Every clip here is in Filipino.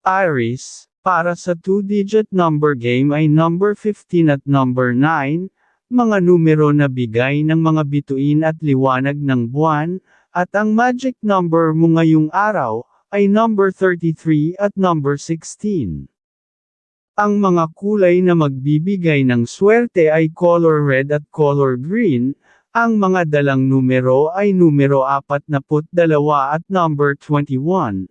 Iris, para sa 2-digit number game ay number 15 at number 9, mga numero na bigay ng mga bituin at liwanag ng buwan, at ang magic number mo ngayong araw, ay number 33 at number 16. Ang mga kulay na magbibigay ng swerte ay color red at color green, ang mga dalang numero ay numero 42 at number 21.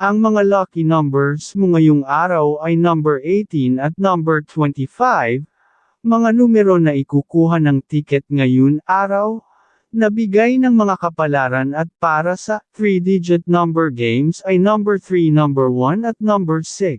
Ang mga lucky numbers mo ngayong araw ay number 18 at number 25, mga numero na ikukuha ng ticket ngayon araw, nabigay ng mga kapalaran at para sa 3-digit number games ay number 3, number 1 at number 6.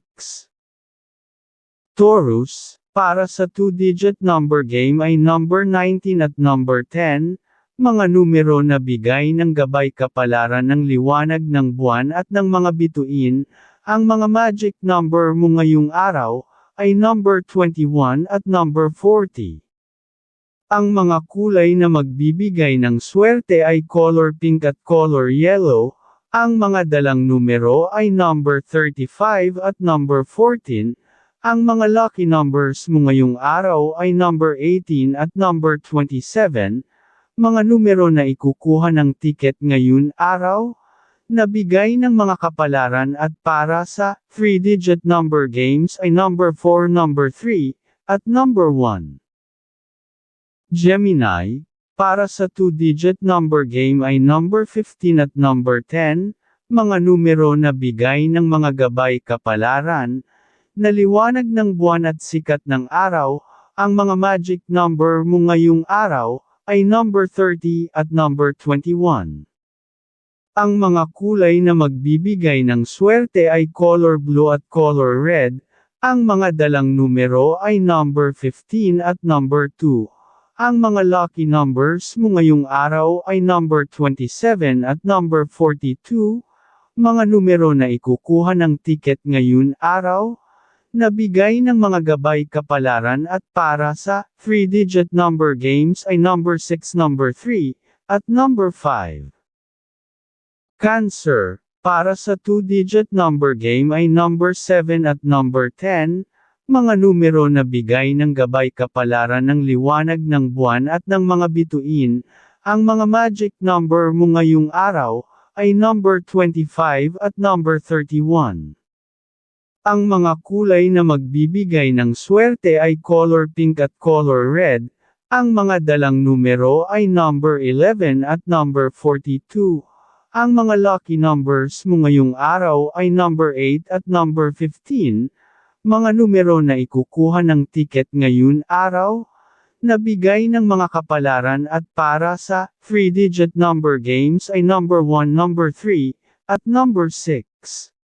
Taurus, para sa 2-digit number game ay number 19 at number 10, mga numero na bigay ng gabay kapalaran ng liwanag ng buwan at ng mga bituin, ang mga magic number mo ngayong araw, ay number 21 at number 40. Ang mga kulay na magbibigay ng swerte ay color pink at color yellow, ang mga dalang numero ay number 35 at number 14, ang mga lucky numbers mo ngayong araw ay number 18 at number 27, mga numero na ikukuha ng ticket ngayon araw, nabigay ng mga kapalaran at para sa 3-digit number games ay number 4, number 3, at number 1. Gemini, para sa 2-digit number game ay number 15 at number 10, mga numero na bigay ng mga gabay kapalaran, naliwanag ng buwan at sikat ng araw, ang mga magic number mo ngayong araw, ay number 30 at number 21. Ang mga kulay na magbibigay ng swerte ay color blue at color red, ang mga dalang numero ay number 15 at number 2. Ang mga lucky numbers mo ngayong araw ay number 27 at number 42, mga numero na ikukuha ng ticket ngayon araw, Nabigay ng mga gabay kapalaran at para sa 3-digit number games ay number 6, number 3, at number 5. Cancer, para sa 2-digit number game ay number 7 at number 10, mga numero na bigay ng gabay kapalaran ng liwanag ng buwan at ng mga bituin, ang mga magic number mo ngayong araw, ay number 25 at number 31. Ang mga kulay na magbibigay ng swerte ay color pink at color red, ang mga dalang numero ay number 11 at number 42. Ang mga lucky numbers mo ngayong araw ay number 8 at number 15, mga numero na ikukuha ng ticket ngayon araw, nabigay ng mga kapalaran at para sa 3-digit number games ay number 1, number 3, at number 6.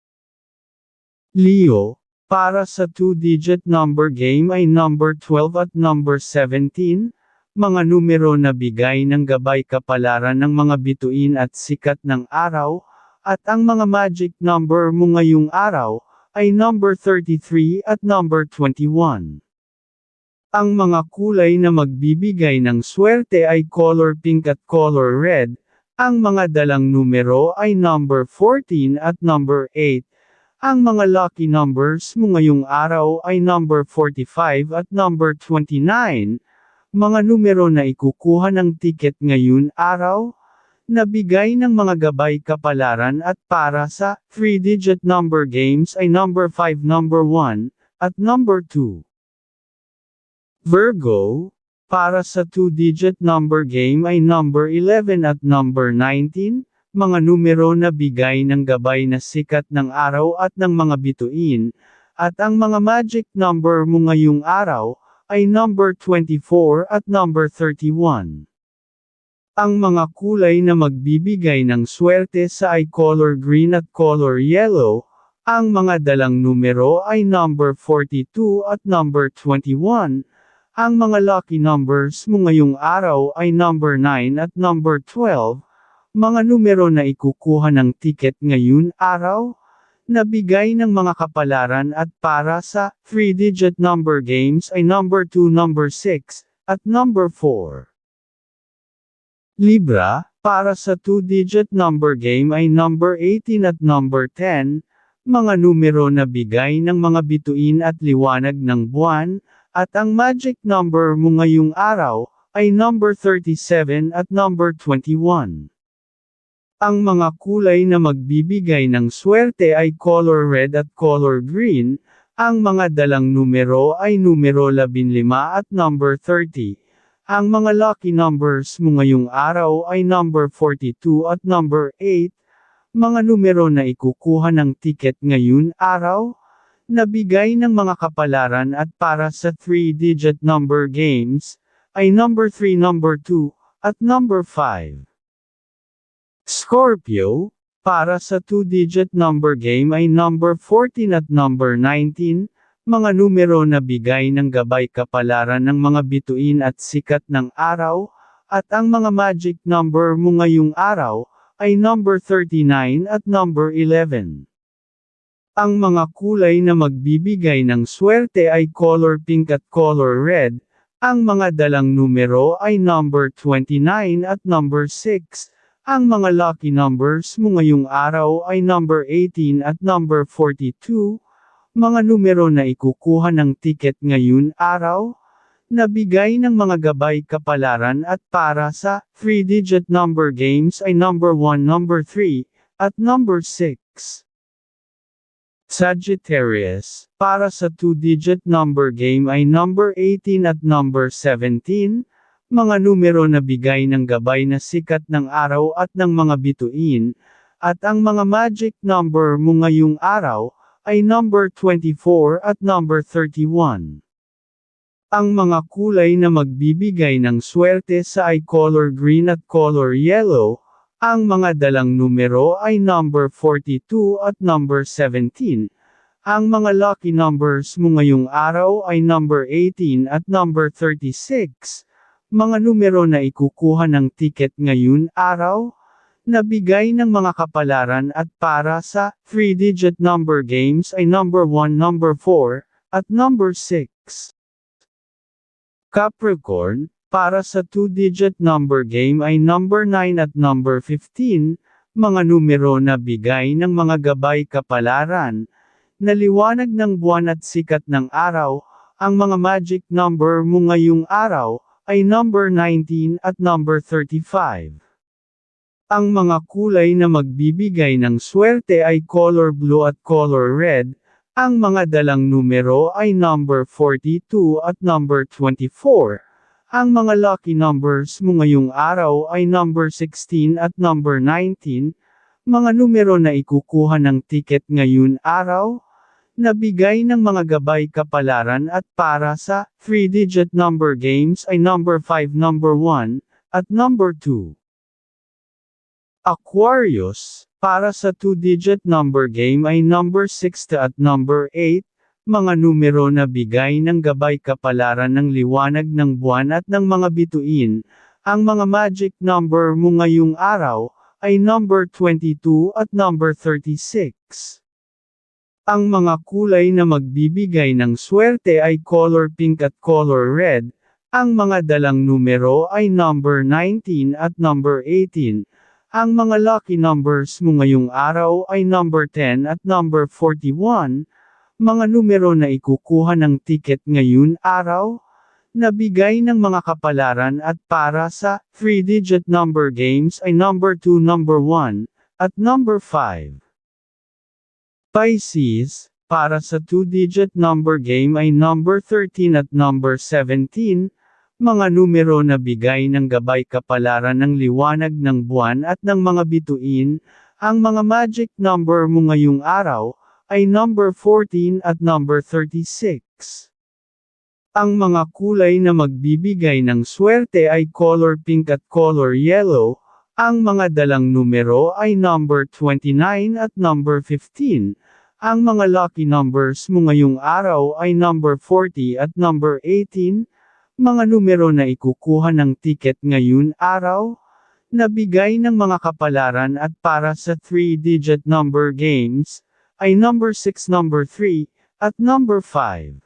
Leo, para sa 2-digit number game ay number 12 at number 17, mga numero na bigay ng gabay kapalaran ng mga bituin at sikat ng araw, at ang mga magic number mo ngayong araw, ay number 33 at number 21. Ang mga kulay na magbibigay ng swerte ay color pink at color red, ang mga dalang numero ay number 14 at number 8, ang mga lucky numbers mo ngayong araw ay number 45 at number 29, mga numero na ikukuha ng ticket ngayon araw, nabigay ng mga gabay kapalaran at para sa 3-digit number games ay number 5, number 1, at number 2. Virgo, para sa 2-digit number game ay number 11 at number 19, mga numero na bigay ng gabay na sikat ng araw at ng mga bituin, at ang mga magic number mo ngayong araw, ay number 24 at number 31. Ang mga kulay na magbibigay ng swerte sa ay color green at color yellow, ang mga dalang numero ay number 42 at number 21, ang mga lucky numbers mo ngayong araw ay number 9 at number 12, mga numero na ikukuha ng ticket ngayon araw, nabigay ng mga kapalaran at para sa 3-digit number games ay number 2, number 6, at number 4. Libra, para sa 2-digit number game ay number 18 at number 10, mga numero na bigay ng mga bituin at liwanag ng buwan, at ang magic number mo ngayong araw, ay number 37 at number 21. Ang mga kulay na magbibigay ng swerte ay color red at color green, ang mga dalang numero ay numero 15 at number 30. Ang mga lucky numbers mo ngayong araw ay number 42 at number 8, mga numero na ikukuha ng ticket ngayon araw, nabigay ng mga kapalaran at para sa 3-digit number games, ay number 3, number 2, at number 5. Scorpio, para sa 2-digit number game ay number 14 at number 19, mga numero na bigay ng gabay kapalaran ng mga bituin at sikat ng araw, at ang mga magic number mo ngayong araw, ay number 39 at number 11. Ang mga kulay na magbibigay ng swerte ay color pink at color red, ang mga dalang numero ay number 29 at number 6, ang mga lucky numbers mo ngayong araw ay number 18 at number 42, mga numero na ikukuha ng ticket ngayon araw, Nabigay ng mga gabay kapalaran at para sa 3-digit number games ay number 1, number 3, at number 6. Sagittarius, para sa 2-digit number game ay number 18 at number 17, mga numero na bigay ng gabay na sikat ng araw at ng mga bituin, at ang mga magic number mo ngayong araw, ay number 24 at number 31. Ang mga kulay na magbibigay ng swerte sa ay color green at color yellow, ang mga dalang numero ay number 42 at number 17. Ang mga lucky numbers mo ngayong araw ay number 18 at number 36. Mga numero na ikukuha ng ticket ngayon araw, nabigay ng mga kapalaran at para sa 3-digit number games ay number 1, number 4, at number 6. Capricorn, para sa 2-digit number game ay number 9 at number 15, mga numero na bigay ng mga gabay kapalaran, naliwanag ng buwan at sikat ng araw, ang mga magic number mo ngayong araw, ay number 19 at number 35. Ang mga kulay na magbibigay ng swerte ay color blue at color red, ang mga dalang numero ay number 42 at number 24. Ang mga lucky numbers mo ngayong araw ay number 16 at number 19, mga numero na ikukuha ng ticket ngayon araw, nabigay ng mga gabay kapalaran at para sa 3-digit number games ay number 5, number 1, at number 2. Aquarius, para sa 2-digit number game ay number 6 at number 8, mga numero na bigay ng gabay kapalaran ng liwanag ng buwan at ng mga bituin. Ang mga magic number mo ngayong araw, ay number 22 at number 36. Ang mga kulay na magbibigay ng swerte ay color pink at color red, ang mga dalang numero ay number 19 at number 18. Ang mga lucky numbers mo ngayong araw ay number 10 at number 41, mga numero na ikukuha ng ticket ngayon araw, nabigay ng mga kapalaran at para sa 3-digit number games ay number 2, number 1, at number 5. Pisces, para sa 2-digit number game ay number 13 at number 17, mga numero na bigay ng gabay kapalaran ng liwanag ng buwan at ng mga bituin, ang mga magic number mo ngayong araw, ay number 14 at number 36. Ang mga kulay na magbibigay ng swerte ay color pink at color yellow, ang mga dalang numero ay number 29 at number 15. Ang mga lucky numbers mo ngayong araw ay number 40 at number 18, mga numero na ikukuha ng ticket ngayon araw, nabigay ng mga kapalaran at para sa 3-digit number games, ay number 6, number 3, at number 5.